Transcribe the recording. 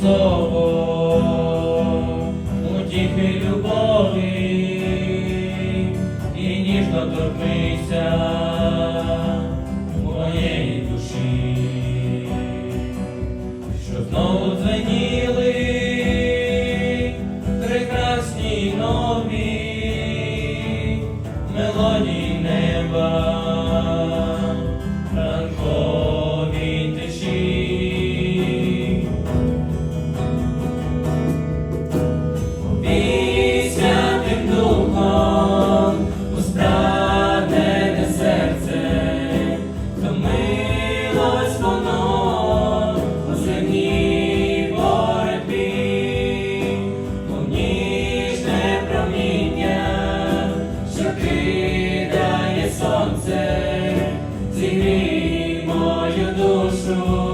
слово, утіхи любові, і ніжно торкнися моєї душі, що знову дзвеніли прекрасні нові мелодії неба. Відає сонце, зігрій мою душу.